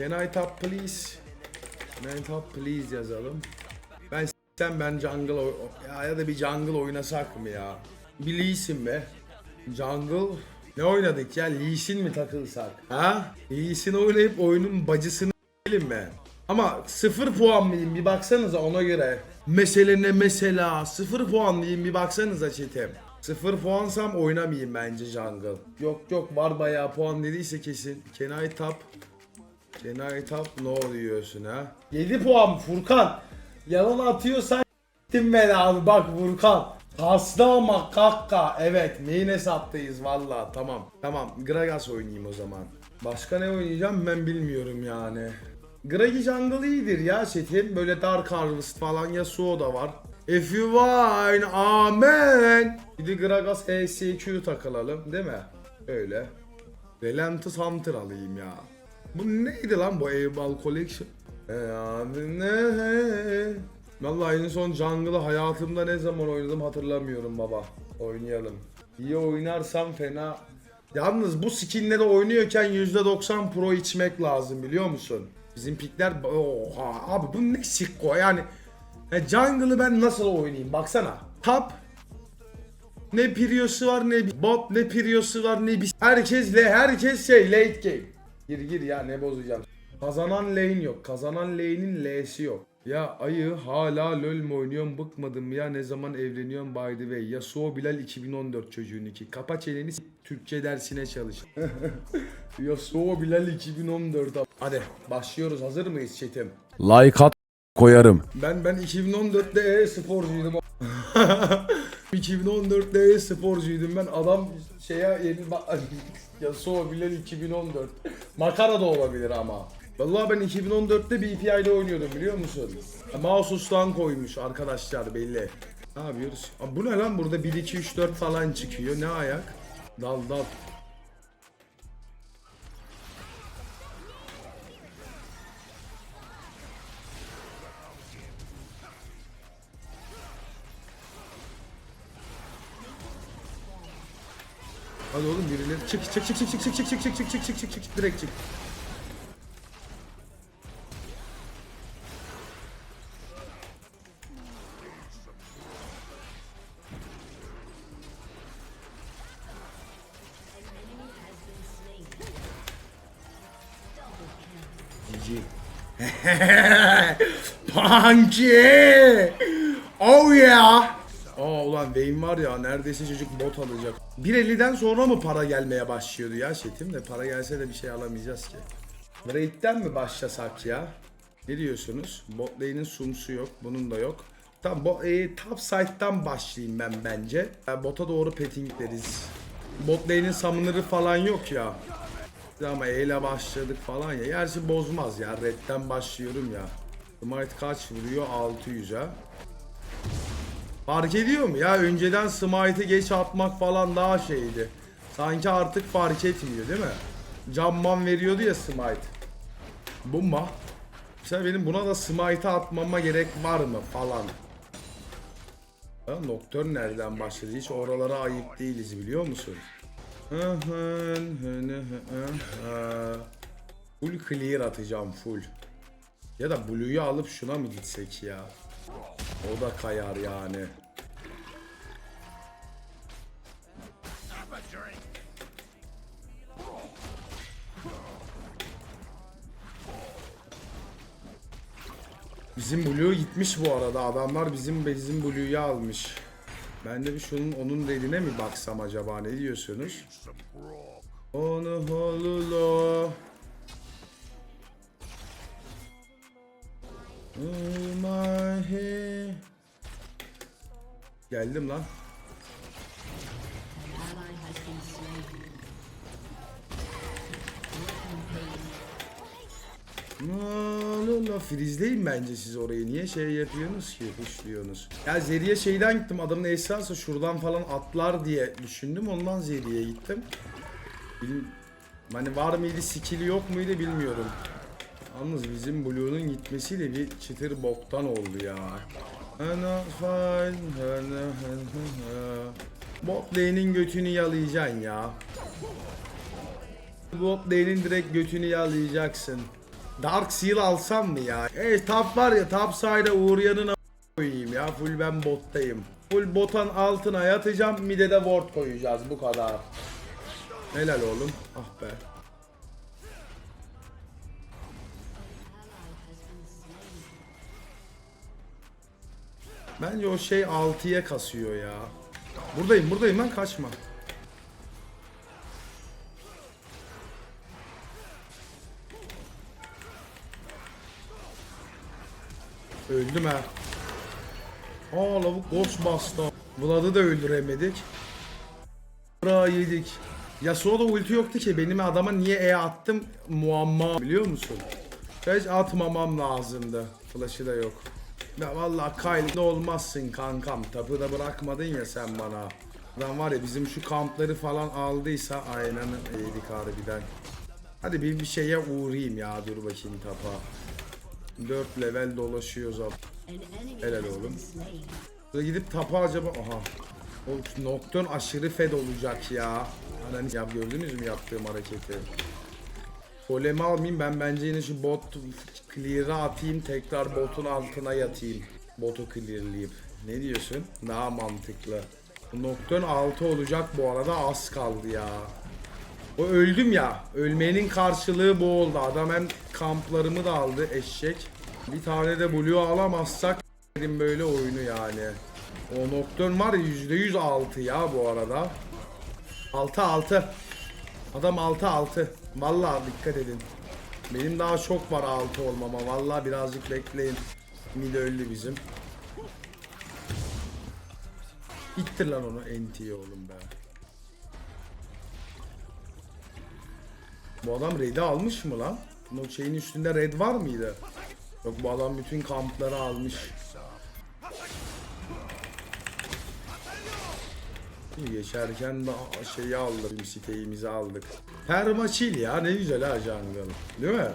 Can I top please? Can I top please yazalım. Ben sen ben jungle ya, ya da bir jungle oynasak mı ya? Bir Lee Sin be. Jungle ne oynadık ya? Lee Sin mi takılsak? Ha? Lee Sin oynayıp oyunun bacısını s**elim mi? Ama sıfır puan mıyım bir baksanıza ona göre. Mesele ne mesela? Sıfır puan mıyım bir baksanıza çetem. Sıfır puansam oynamayayım bence jungle. Yok yok var bayağı puan dediyse kesin. Can I top? Can I top no diyorsun ha? 7 puan Furkan. Yalan atıyorsan s**tim ben abi bak Furkan. Hasta ama kakka. Evet main hesaptayız valla tamam. Tamam Gragas oynayayım o zaman. Başka ne oynayacağım ben bilmiyorum yani. Gragi Jungle iyidir ya setin. Böyle Dark Harvest falan Yasuo da var. If you wine amen. Bir de Gragas HSQ takılalım değil mi? Öyle. Relentless Hunter alayım ya. Bu neydi lan bu Eybal Collection? E abi ne? Vallahi en son Jungle'ı hayatımda ne zaman oynadım hatırlamıyorum baba. Oynayalım. İyi oynarsam fena. Yalnız bu skinleri oynuyorken %90 pro içmek lazım biliyor musun? Bizim pikler oha abi bu ne sikko yani. Ya jungle'ı ben nasıl oynayayım baksana. Top ne Piriosu var ne bot ne Piriosu var ne bir herkes le herkes şey late game. Gir gir ya ne bozacağım. Kazanan lane yok. Kazanan lane'in L'si yok. Ya ayı hala LoL mu oynuyorum bıkmadım ya ne zaman evleniyorum by the way. Yasuo Bilal 2014 çocuğun iki. Kapa çeneni Türkçe dersine çalış. Yasuo Bilal 2014 abi. Hadi başlıyoruz hazır mıyız çetim? Like at koyarım. Ben ben 2014'te e-sporcuydum. 2014'te e-sporcuydum ben. Adam şeye yeni Yasuo Bilal 2014. Makara da olabilir ama. Vallahi ben 2014'te BPI ile oynuyordum biliyor musun? Mouse ustan koymuş arkadaşlar belli. Ne yapıyoruz? Abi bu ne lan burada 1 2 3 4 falan çıkıyor. Ne ayak? Dal dal. Oh yeah! Aa ulan Vayne var ya neredeyse çocuk bot alacak. 1.50'den sonra mı para gelmeye başlıyordu ya Çetin de para gelse de bir şey alamayacağız ki. Raid'den mi başlasak ya? Ne diyorsunuz? Bot lane'in sumsu yok, bunun da yok. Tamam, bo e, top side'dan başlayayım ben bence. Yani bota doğru pettingleriz. Bot lane'in summoner'ı falan yok ya. Ama E ile başladık falan ya. Gerçi bozmaz ya. Red'den başlıyorum ya. Smite kaç vuruyor? 600 ha. Fark ediyor mu ya? Önceden Smite'ı geç atmak falan daha şeydi. Sanki artık fark etmiyor değil mi? Camman veriyordu ya Smite. Bomba. Mesela benim buna da Smite atmama gerek var mı falan. Ha, Nocturne nereden başladı? Hiç oralara ayıp değiliz biliyor musun? Full clear atacağım full. Ya da Blue'yu alıp şuna mı gitsek ya? O da kayar yani. Bizim Blue gitmiş bu arada. Adamlar bizim bizim Blue'yu almış. Ben de bir şunun onun dediğine mi baksam acaba ne diyorsunuz? Onu holulo. Geldim lan. Lala frizleyin bence siz orayı. Niye şey yapıyorsunuz ki? Kuşluyorsunuz. Ya Zeri'ye şeyden gittim. Adamın esası şuradan falan atlar diye düşündüm. Ondan Zeri'ye gittim. Bil- hani var mıydı skill'i yok muydu bilmiyorum. Yalnız bizim Blue'nun gitmesiyle bir çıtır boktan oldu ya. Bot lane'in götünü yalayacaksın ya. Bot lane'in direkt götünü yalayacaksın. Dark Seal alsam mı ya? E top var ya top side'a Uğur yanına koyayım ya. Full ben bottayım. Full botan altına yatacağım. Mide de ward koyacağız bu kadar. Helal oğlum. Ah be. Bence o şey 6'ya kasıyor ya. Buradayım buradayım lan kaçma. Öldüm ha. Aa lavuk ghost bastı. Vlad'ı da öldüremedik. Bra yedik. Yasuo'da ulti yoktu ki benim adama niye E attım muamma biliyor musun? Hiç atmamam lazımdı. Flash'ı da yok. Ya vallahi Kyle'de olmazsın kankam. Tapı da bırakmadın ya sen bana. Adam var ya bizim şu kampları falan aldıysa aynen yedik harbiden. Hadi bir bir şeye uğrayayım ya dur bakayım tapa. 4 level dolaşıyoruz abi. Helal oğlum. Burada gidip tapa acaba... Aha. O Nocturne aşırı fed olacak ya. Ananı ya gördünüz mü yaptığım hareketi? Golemi almayayım ben bence yine şu bot clear'a atayım tekrar botun altına yatayım. Botu clearlayıp. Ne diyorsun? Daha mantıklı. Nocturne 6 olacak bu arada az kaldı ya. O öldüm ya. Ölmenin karşılığı bu oldu. Adam hem kamplarımı da aldı eşek. Bir tane de blue alamazsak dedim böyle oyunu yani. O Nocturne var ya %100 altı ya bu arada. 6 6. Adam 6 6. Vallahi dikkat edin. Benim daha çok var 6 olmama. Vallahi birazcık bekleyin. Mid öldü bizim. İttir lan onu NT oğlum be. Bu adam red'i almış mı lan? Bu şeyin üstünde red var mıydı? Yok bu adam bütün kampları almış. Geçerken de şeyi aldık, siteğimizi aldık. Permaçil ya ne güzel ha jungle. Değil mi?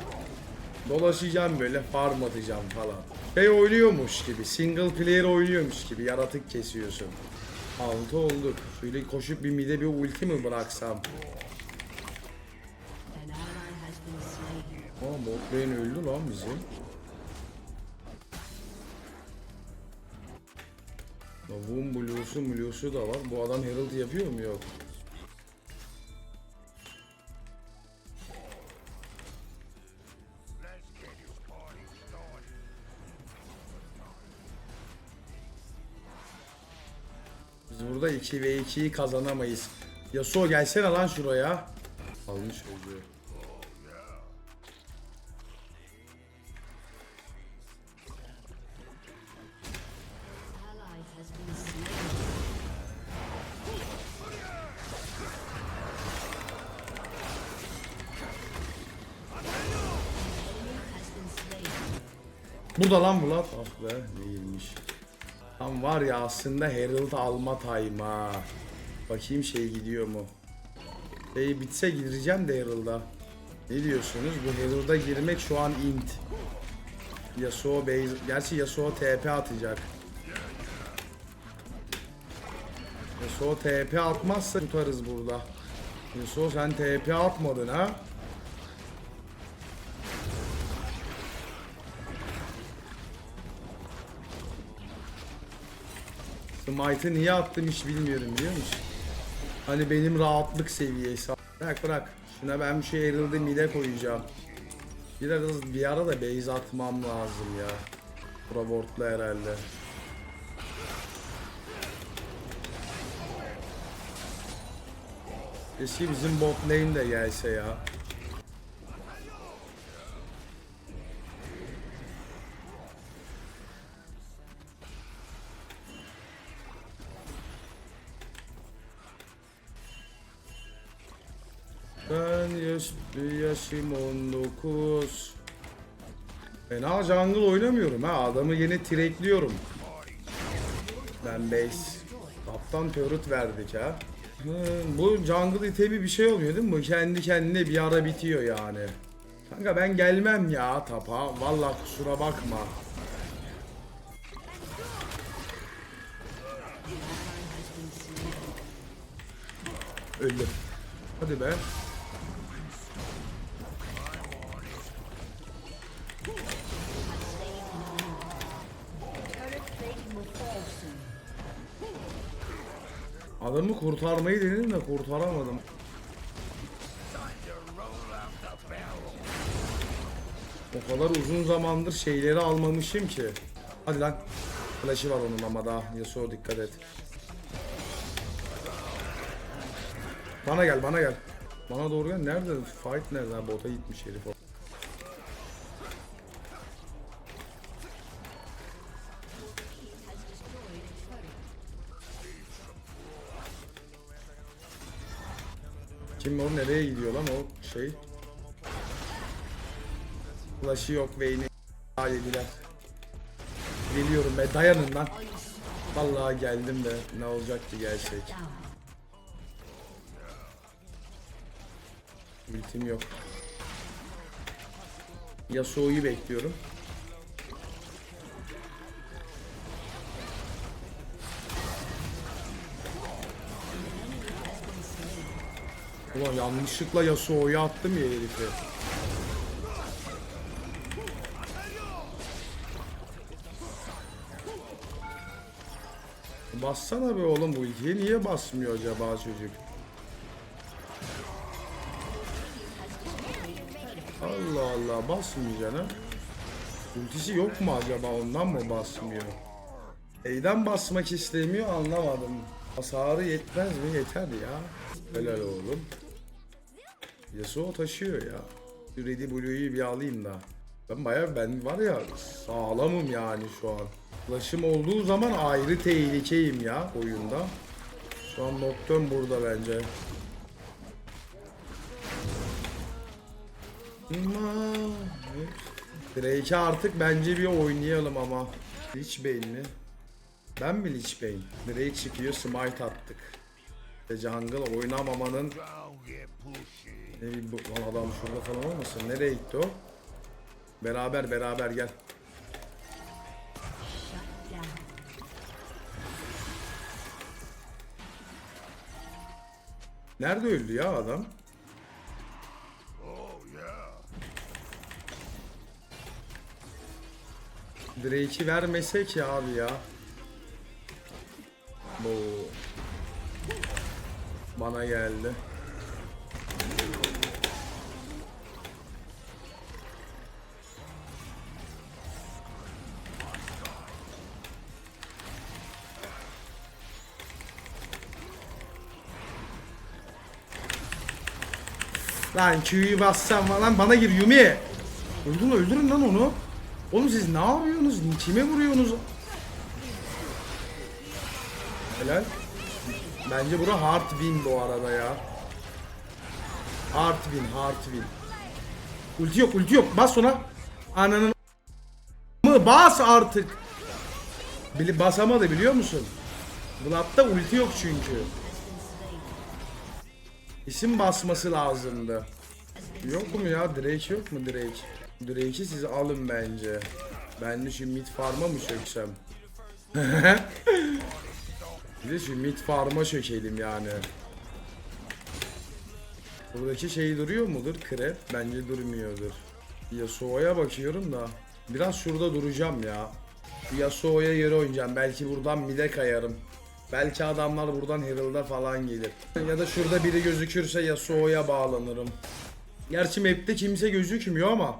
Dolaşacağım böyle farm atacağım falan. Şey oynuyormuş gibi, single player oynuyormuş gibi yaratık kesiyorsun. Altı olduk. Şöyle koşup bir mide bir ulti mi bıraksam? Bot öldü lan bizim. Lavuğun blue'su blue'su da var. Bu adam herald yapıyor mu? Yok. Biz burada 2 ve 2'yi kazanamayız. Yasuo gelsene lan şuraya. Almış oluyor. Burada lan Bulat. Ah be değilmiş. Tam var ya aslında Herald alma time ha. Bakayım şey gidiyor mu? Şey bitse gireceğim de Herald'a. Ne diyorsunuz? Bu Herald'a girmek şu an int. Yasuo base... Gerçi Yasuo TP atacak. Yasuo TP atmazsa tutarız burada. Yasuo sen TP atmadın ha? Smite'ı niye attım hiç bilmiyorum biliyor musun? Hani benim rahatlık seviyesi. Bırak bırak. Şuna ben bir şey ayrıldı mide koyacağım. Biraz bir ara da base atmam lazım ya. Probort'la herhalde. Keşke bizim bot lane de gelse ya. Yaşım 19. Fena jungle oynamıyorum ha. Adamı yine trekliyorum. Ben base. Kaptan turret verdik ha. Hı, bu jungle itemi bir şey olmuyor değil mi? Kendi kendine bir ara bitiyor yani. Kanka ben gelmem ya tapa. Vallahi kusura bakma. Öldüm. Hadi be. Adamı kurtarmayı denedim de kurtaramadım. O kadar uzun zamandır şeyleri almamışım ki. Hadi lan. Flash'ı var onun ama daha. Yasuo dikkat et. Bana gel bana gel. Bana doğru gel. Nerede? Fight nerede? Bota gitmiş herif o. Kim o nereye gidiyor lan o şey? Flash'ı yok Vayne'i yediler. Geliyorum be dayanın lan. Vallahi geldim de ne olacak ki. Down. Ultim yok. Yasuo'yu bekliyorum. Ulan yanlışlıkla Yasuo'yu attım ya herifi. Bassana be oğlum bu ultiye niye basmıyor acaba çocuk? Allah Allah basmıyor ha. Ultisi yok mu acaba ondan mı basmıyor? Neyden basmak istemiyor anlamadım. Hasarı yetmez mi? Yeter ya. Helal oğlum. Yasuo taşıyor ya. Ready Blue'yu bir alayım da. Ben bayağı ben var ya sağlamım yani şu an. Flash'ım olduğu zaman ayrı tehlikeyim ya oyunda. Şu an Nocturne burada bence. Drake'e artık bence bir oynayalım ama. Lich Bane mi? Ben mi Lich Bane? Drake çıkıyor smite attık. Jungle oynamamanın ne bileyim bu lan adam şurada falan olmasın? Nereye gitti o? Beraber beraber gel. Nerede öldü ya adam? Drake'i vermesek ya abi ya. Bu bana geldi. Lan Q'yu bassam falan bana gir Yumi. Öldürün öldürün lan onu. Oğlum siz ne yapıyorsunuz? Kime vuruyorsunuz? Helal. Bence bura hard win bu arada ya. Hard win, hard win. Ulti yok, ulti yok. Bas ona. Ananın mı bas artık. Bili basamadı biliyor musun? Vlad'da ulti yok çünkü. İsim basması lazımdı. Yok mu ya? Drake yok mu Drake? Drake'i siz alın bence. Ben de şu mid farm'a mı çöksem? Bir de şu mid farm'a çökelim yani. Buradaki şey duruyor mudur? Krep? Bence durmuyordur. Yasuo'ya bakıyorum da. Biraz şurada duracağım ya. Yasuo'ya yere oynayacağım. Belki buradan mid'e kayarım. Belki adamlar buradan Herald'a falan gelir. Ya da şurada biri gözükürse Yasuo'ya bağlanırım. Gerçi map'te kimse gözükmüyor ama.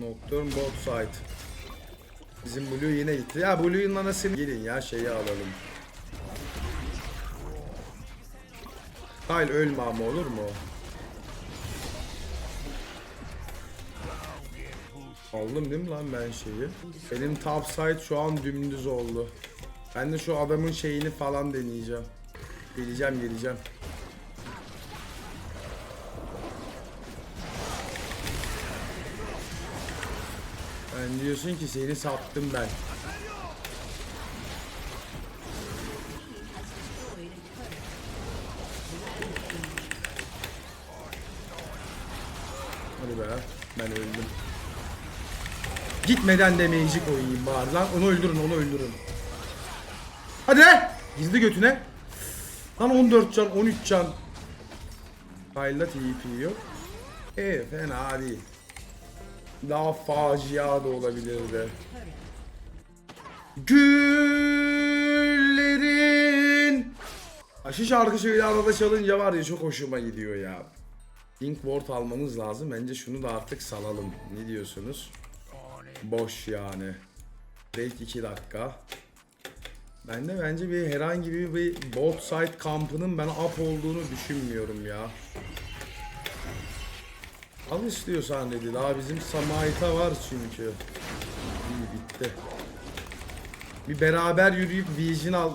Nocturne bot side. Bizim Blue yine gitti. Ya Blue'un anasını gelin ya şeyi alalım. Kyle ölme ama olur mu? Aldım değil mi lan ben şeyi? Benim top side şu an dümdüz oldu. Ben de şu adamın şeyini falan deneyeceğim. Geleceğim geleceğim. Ben diyorsun ki seni sattım ben. Hadi be ben öldüm. Gitmeden demeyici koyayım bari lan. Onu öldürün onu öldürün. Hadi lan! Gizli götüne. Lan 14 can 13 can. Kyle'da TP yok. E fena değil. Daha facia da olabilirdi. Güllerin Ha, Şu şarkı şöyle arada çalınca var ya çok hoşuma gidiyor ya. King Ward almamız lazım. Bence şunu da artık salalım. Ne diyorsunuz? Boş yani. Belki 2 dakika. Ben de bence bir herhangi bir, bir bot side kampının ben up olduğunu düşünmüyorum ya. Al istiyorsan dedi. Daha bizim Samaita var çünkü. İyi bitti. Bir beraber yürüyüp Vision al.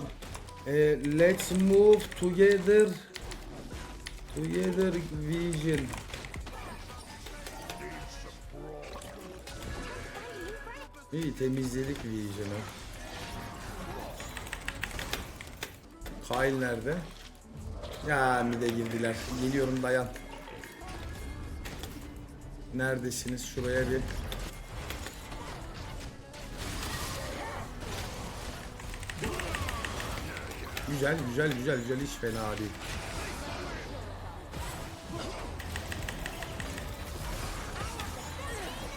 Ee, let's move together. Together Vision. İyi temizledik Vision'ı. Kyle nerede? Ya bir de girdiler. Geliyorum dayan. Neredesiniz? Şuraya bir. Güzel güzel güzel güzel hiç fena değil.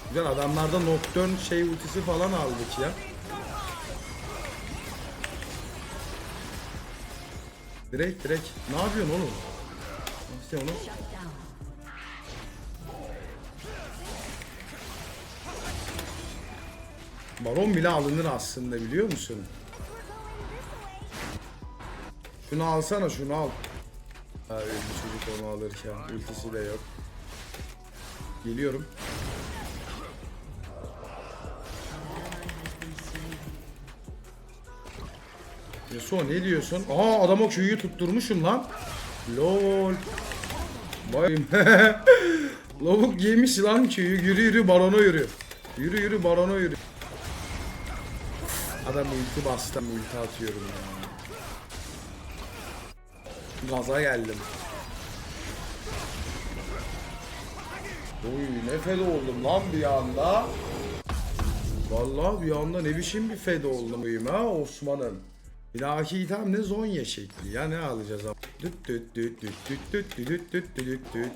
Güzel adamlarda Nocturne şey ultisi falan aldık ya. Direkt direkt. Ne yapıyorsun oğlum? İşte onu. Baron bile alınır aslında biliyor musun? Şunu alsana şunu al. Ha öldü çocuk onu alırken. Ultisi de yok. Geliyorum. Yasuo ne diyorsun? Aa adama Q'yu tutturmuşum lan. Lol. Bayım. Lavuk yemiş lan Q'yu. Yürü yürü barona yürü. Yürü yürü barona yürü. Adam ulti bastı. Ulti atıyorum ya. Gaza geldim. Oy ne fed oldum lan bir anda. Vallahi bir anda ne biçim bir fed oldum ha Osman'ım. Dahaki item ne Zonya şekli ya ne alacağız ama. Düt düt düt düt düt düt düt düt düt düt düt düt.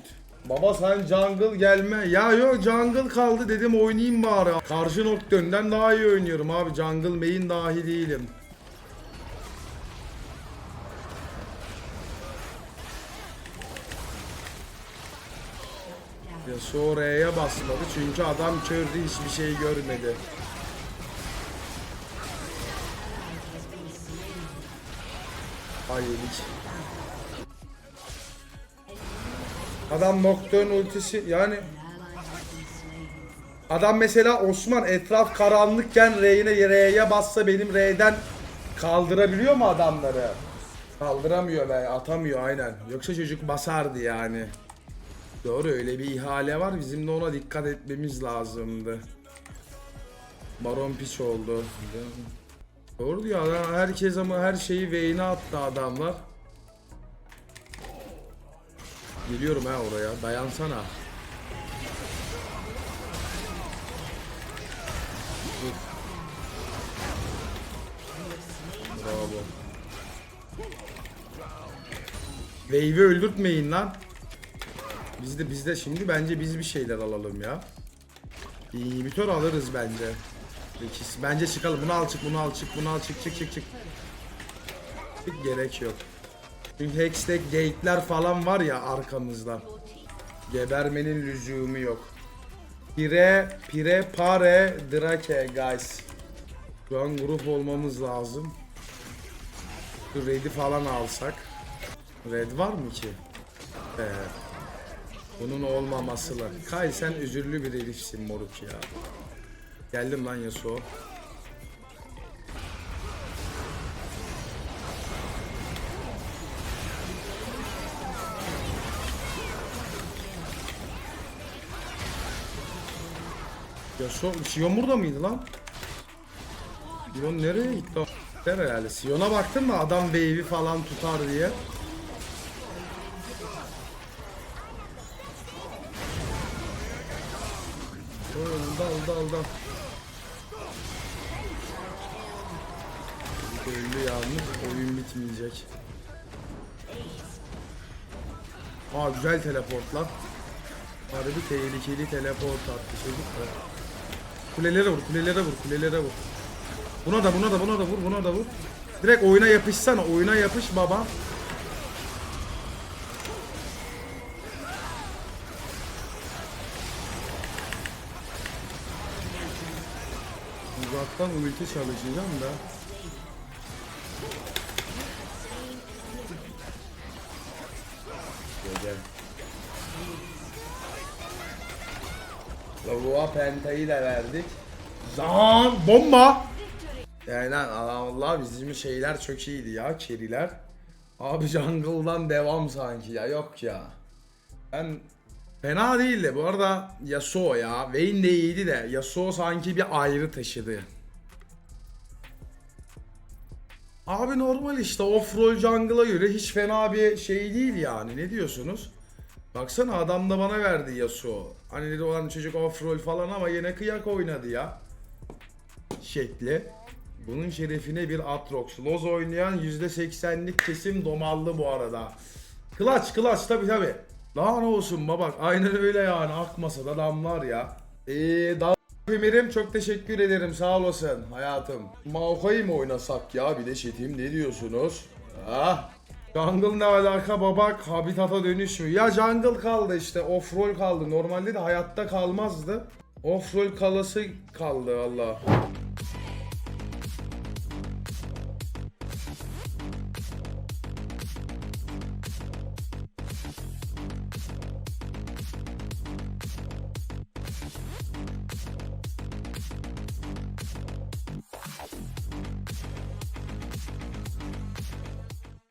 Baba sen jungle gelme. Ya yok jungle kaldı dedim oynayayım bari. Karşı Nocturne'den daha iyi oynuyorum abi. Jungle main dahi değilim. Yasuo R'ye basmadı çünkü adam kördü hiçbir şey görmedi. Hiç. Adam Nocturne ultisi yani adam mesela Osman etraf karanlıkken R'ye R'ye bassa benim R'den kaldırabiliyor mu adamları? Kaldıramıyor be atamıyor aynen. Yoksa çocuk basardı yani. Doğru öyle bir ihale var bizim de ona dikkat etmemiz lazımdı. Baron piç oldu. Doğru diyor adam herkes ama her şeyi Vayne'e attı adamlar. Geliyorum ha oraya dayansana. Bravo. Wave'i öldürtmeyin lan. Biz de biz de şimdi bence biz bir şeyler alalım ya. İnhibitör alırız bence. İkisi- Bence çıkalım. Bunu al çık, bunu al çık, bunu al çık, çık çık çık. Çık gerek yok. Çünkü Hextech gate'ler falan var ya arkamızda. Gebermenin lüzumu yok. Pire, pire, pare, drake guys. Şu an grup olmamız lazım. Şu red'i falan alsak. Red var mı ki? Evet. Bunun olmaması lan. Kay sen özürlü bir herifsin moruk ya. Geldim lan Yasuo. Yasuo, Sion burada mıydı lan? Sion nereye gitti? Der herhalde. Sion'a baktın mı adam wave'i falan tutar diye. koyuldu yalnız. Oyun bitmeyecek. Aa güzel teleport lan. Harbi tehlikeli teleport attı çocuk da. Kulelere vur, kulelere vur, kulelere vur. Buna da, buna da, buna da vur, buna da vur. Direkt oyuna yapışsana, oyuna yapış baba. Uzaktan ulti çalışacağım da. Pentayı da verdik. Zan bomba. Yani Allah bizim şeyler çok iyiydi ya keriler. Abi jungle'dan devam sanki ya yok ya. Ben fena değildi bu arada Yasuo ya. Vayne de iyiydi de Yasuo sanki bir ayrı taşıdı. Abi normal işte off-roll jungle'a göre hiç fena bir şey değil yani ne diyorsunuz? Baksana adam da bana verdi Yasuo. Hani dedi olan çocuk off-roll falan ama yine kıyak oynadı ya. Şekli. Bunun şerefine bir Atrox. Loz oynayan %80'lik kesim domallı bu arada. Klaç klaç tabi tabi. Daha ne olsun babak aynen öyle yani akmasa da damlar ya. Eee daha Emir'im çok teşekkür ederim sağ olasın hayatım. Maokai mı oynasak ya bir de şetim ne diyorsunuz? Ah. Jungle ne alaka babak habitata dönüşmüyor. Ya jungle kaldı işte off-roll kaldı. Normalde de hayatta kalmazdı. Off-roll kalası kaldı valla.